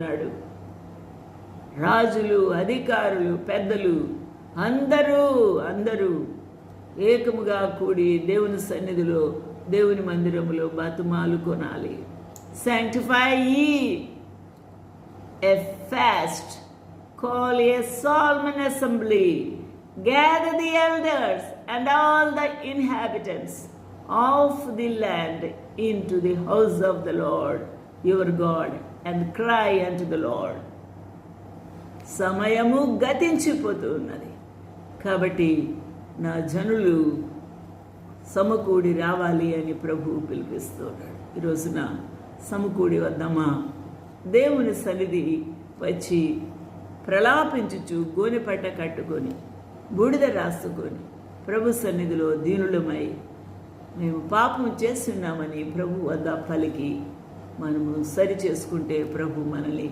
ఉన్నాడు రాజులు అధికారులు పెద్దలు అందరూ అందరూ ఏకముగా కూడి దేవుని సన్నిధిలో దేవుని మందిరంలో బతుమాలు కొనాలి. Sanctify a fast call a solemn assembly gather the elders and all the inhabitants of the land into the house of the Lord your God and cry and the Lord సమయము గతించిపోతూ ఉన్నది కాబట్టి నా జనులు సమకూడి రావాలి అని ప్రభువు పిలిపిస్తున్నాడు. ఈ రోజున సమకూడి వద్దామా దేవుని సన్నిధి వచ్చి ప్రలాపించుచు గోనెపట్ట కట్టుకొని బూడిద రాసుకొని ప్రభు సన్నిధిలో దీనులమై మేము పాపం చేస్తున్నామని ప్రభు వద్ద పలికి మనము సరి చేసుకుంటే ప్రభు మనల్ని